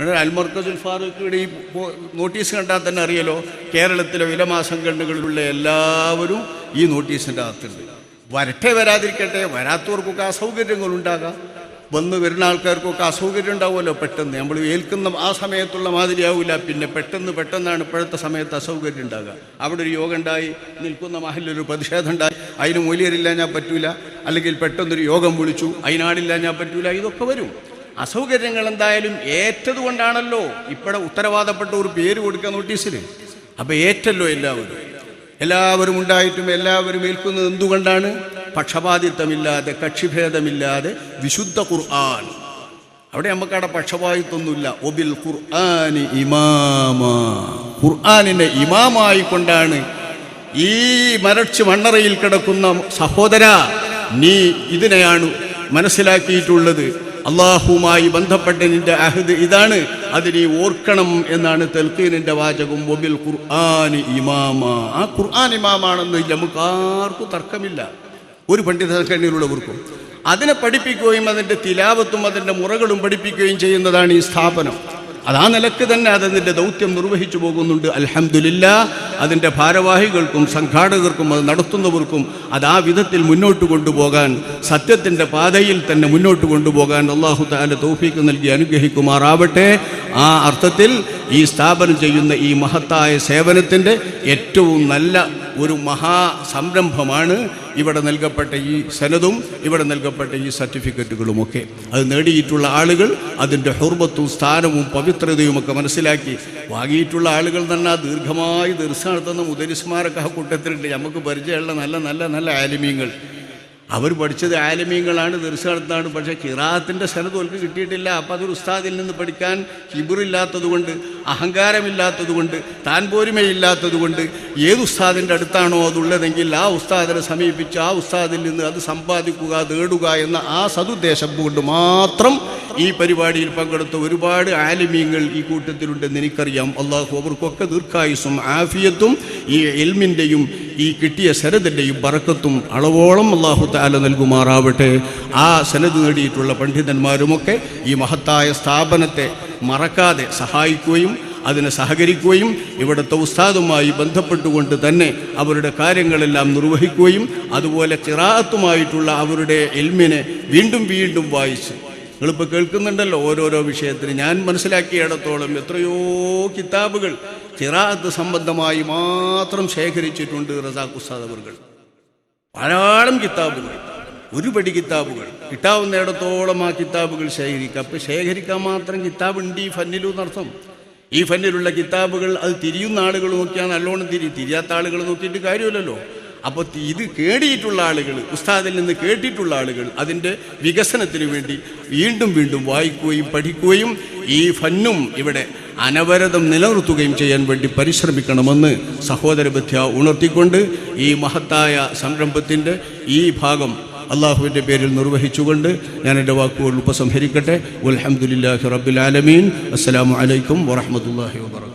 അൽമർക്കസുൽ ഫാറൂഖിയുടെ ഈ നോട്ടീസ് കണ്ടാൽ തന്നെ അറിയാലോ കേരളത്തിലെ വിലമാ സംഘടനകളിലുള്ള എല്ലാവരും ഈ നോട്ടീസിന്റെ അകത്തുണ്ട്. വരട്ടെ വരാതിരിക്കട്ടെ വരാത്തവർക്കൊക്കെ അസൗകര്യങ്ങൾ ഉണ്ടാകാം. വന്ന് വരുന്ന ആൾക്കാർക്കൊക്കെ അസൗകര്യം ഉണ്ടാവുമല്ലോ പെട്ടെന്ന്. നമ്മൾ ഏൽക്കുന്ന ആ സമയത്തുള്ള മാതിരിയാവില്ല പിന്നെ പെട്ടെന്ന് പെട്ടെന്നാണ് ഇപ്പോഴത്തെ സമയത്ത് അസൗകര്യം ഉണ്ടാകുക. അവിടെ ഒരു യോഗം ഉണ്ടായി നിൽക്കുന്ന മഹലിലൊരു പ്രതിഷേധം ഉണ്ടായി. അതിന് മൂല്യരില്ല ഞാൻ പറ്റൂല. അല്ലെങ്കിൽ പെട്ടെന്നൊരു യോഗം വിളിച്ചു അതിനാടില്ല ഞാൻ പറ്റൂല. ഇതൊക്കെ വരും. അസൗകര്യങ്ങൾ എന്തായാലും ഏറ്റത് കൊണ്ടാണല്ലോ ഇപ്പോഴെ ഉത്തരവാദപ്പെട്ട ഒരു പേര് കൊടുക്കുക നോട്ടീസിൽ അപ്പം ഏറ്റല്ലോ എല്ലാവരും. എല്ലാവരും ഉണ്ടായിട്ടും എല്ലാവരും ഏൽക്കുന്നത് എന്തുകൊണ്ടാണ്? പക്ഷപാതിത്വമില്ലാതെ കക്ഷിഭേദമില്ലാതെ വിശുദ്ധ ഖുർആൻ. അവിടെ നമുക്കവിടെ പക്ഷപാതിത്വമൊന്നുമില്ല. ഒബിൽ ഖുർആാനി ഇമാമ. ഖുർആാനിന്റെ ഇമാമായി കൊണ്ടാണ് ഈ മരച്ച് മണ്ണറയിൽ കിടക്കുന്ന സഹോദര നീ ഇതിനെയാണ് മനസ്സിലാക്കിയിട്ടുള്ളത്. അള്ളാഹുമായി ബന്ധപ്പെട്ട നിന്റെ അഹദ് ഇതാണ്. അത് നീ ഓർക്കണം എന്നാണ് തെൽക്കീനിന്റെ വാചകം. ഒബിൽ ഖുർആൻ ഇമാമ. ആ ഖുർആൻ ഇമാമാണെന്ന് നമുക്ക് ആർക്കും തർക്കമില്ല. ഒരു പണ്ഡിത കണ്ണീരുള്ളവർക്കും അതിനെ പഠിപ്പിക്കുകയും അതിന്റെ തിലാവത്തും അതിന്റെ മുറകളും പഠിപ്പിക്കുകയും ചെയ്യുന്നതാണ് ഈ സ്ഥാപനം. അത് ആ നിലയ്ക്ക് തന്നെ അതതിന്റെ ദൗത്യം നിർവഹിച്ചു പോകുന്നുണ്ട്. അലഹമില്ല അതിന്റെ ഭാരവാഹികൾക്കും സംഘാടകർക്കും അത് നടത്തുന്നവർക്കും അത് ആ വിധത്തിൽ മുന്നോട്ട് കൊണ്ടുപോകാൻ സത്യത്തിന്റെ പാതയിൽ തന്നെ മുന്നോട്ട് കൊണ്ടുപോകാൻ അള്ളാഹു താല തൗഫീക്ക് നൽകി അനുഗ്രഹിക്കുമാറാവട്ടെ. ആ അർത്ഥത്തിൽ ഈ സ്ഥാപനം ചെയ്യുന്ന ഈ മഹത്തായ സേവനത്തിന്റെ ഏറ്റവും നല്ല ഒരു മഹാ സംരംഭമാണ് ഇവിടെ നൽകപ്പെട്ട ഈ സനതും ഇവിടെ നൽകപ്പെട്ട ഈ സർട്ടിഫിക്കറ്റുകളുമൊക്കെ. അത് നേടിയിട്ടുള്ള ആളുകൾ അതിന്റെ ഹുർബത്തും സ്ഥാനവും പവിത്രതയും ഒക്കെ മനസ്സിലാക്കി. വാങ്ങിയിട്ടുള്ള ആളുകൾ തന്നെ ദീർഘമായി ദീർഘ നടത്തുന്ന മുതലിസ്മാരൊക്കെ ആ കൂട്ടത്തിലുണ്ട്. നമുക്ക് പരിചയമുള്ള നല്ല നല്ല നല്ല ആലിമീങ്ങൾ. അവർ പഠിച്ചത് ആലമീങ്ങളാണ് ദർശനത്താണ്. പക്ഷേ കിറാത്തിന്റെ സനത് അവർക്ക് കിട്ടിയിട്ടില്ല. അപ്പം അതൊരു ഉസ്താദിൽ നിന്ന് പഠിക്കാൻ ഹിബുറില്ലാത്തതുകൊണ്ട് അഹങ്കാരമില്ലാത്തതുകൊണ്ട് താൻ പോരുമയില്ലാത്തതുകൊണ്ട് ഏത് ഉസ്താദിന്റെ അടുത്താണോ അതുള്ളതെങ്കിൽ ആ ഉസ്താദിനെ സമീപിച്ച് ആ ഉസ്താദിൽ നിന്ന് അത് സമ്പാദിക്കുക തേടുക എന്ന ആ സതുദ്ദേശം കൊണ്ട് മാത്രം ഈ പരിപാടിയിൽ പങ്കെടുത്ത ഒരുപാട് ആലിമീങ്ങൾ ഈ കൂട്ടത്തിലുണ്ടെന്ന് എനിക്കറിയാം. അള്ളാഹു അവർക്കൊക്കെ ദീർഘായുസും ആഫിയത്തും ഈ എൽമിന്റെയും ഈ കിട്ടിയ സനദിന്റെയും പറക്കത്തും അളവോളം അള്ളാഹു താല നൽകുമാറാവട്ടെ. ആ സനദ് നേടിയിട്ടുള്ള പണ്ഡിതന്മാരുമൊക്കെ ഈ മഹത്തായ സ്ഥാപനത്തെ മറക്കാതെ സഹായിക്കുകയും അതിനെ സഹകരിക്കുകയും ഇവിടുത്തെ ഉസ്താദുമായി ബന്ധപ്പെട്ടുകൊണ്ട് തന്നെ അവരുടെ കാര്യങ്ങളെല്ലാം നിർവഹിക്കുകയും അതുപോലെ ചിറാത്തുമായിട്ടുള്ള അവരുടെ എൽമിനെ വീണ്ടും വീണ്ടും വായിച്ച്. നിങ്ങളിപ്പോൾ കേൾക്കുന്നുണ്ടല്ലോ ഓരോരോ വിഷയത്തിന്. ഞാൻ മനസ്സിലാക്കിയിടത്തോളം എത്രയോ കിതാബുകൾ ചിറാത്ത് സംബന്ധമായി മാത്രം ശേഖരിച്ചിട്ടുണ്ട് റസാഖ് ഉസ്താദ് അവർകൾ ധാരാളം കിതാബുകൾ ഒരുപടി കിതാബുകൾ. കിട്ടാവുന്നിടത്തോളം ആ കിതാബുകൾ ശേഖരിക്കുക അപ്പം ശേഖരിക്കാൻ മാത്രം കിതാബ് ഉണ്ട് ഈ ഫന്നിലും എന്നർത്ഥം. ഈ ഫന്നിലുള്ള കിതാബുകൾ അത് തിരിയുന്ന ആളുകൾ നോക്കിയാൽ നല്ലോണം തിരി തിരിയാത്ത ആളുകൾ നോക്കിയിട്ട് കാര്യമില്ലല്ലോ. അപ്പോൾ ഇത് കേടിയിട്ടുള്ള ആളുകൾ ഉസ്താദിൽ നിന്ന് കേട്ടിട്ടുള്ള ആളുകൾ അതിന്റെ വികസനത്തിന് വേണ്ടി വീണ്ടും വീണ്ടും വായിക്കുകയും പഠിക്കുകയും ഈ ഫന്നും ഇവിടെ അനവരതം നിലനിർത്തുകയും ചെയ്യാൻ വേണ്ടി പരിശ്രമിക്കണമെന്ന് സഹോദര ബദ്ധ്യ ഉണർത്തിക്കൊണ്ട് ഈ മഹത്തായ സംരംഭത്തിന്റെ ഈ ഭാഗം അള്ളാഹുവിന്റെ പേരിൽ നിർവഹിച്ചുകൊണ്ട് ഞാൻ എന്റെ വാക്കുകൾ ഉപസംഹരിക്കട്ടെ. അലഹമുല്ലാഹി റബുലാലമീൻ അസ്സാം വലൈക്കും അലൈക്കും വാ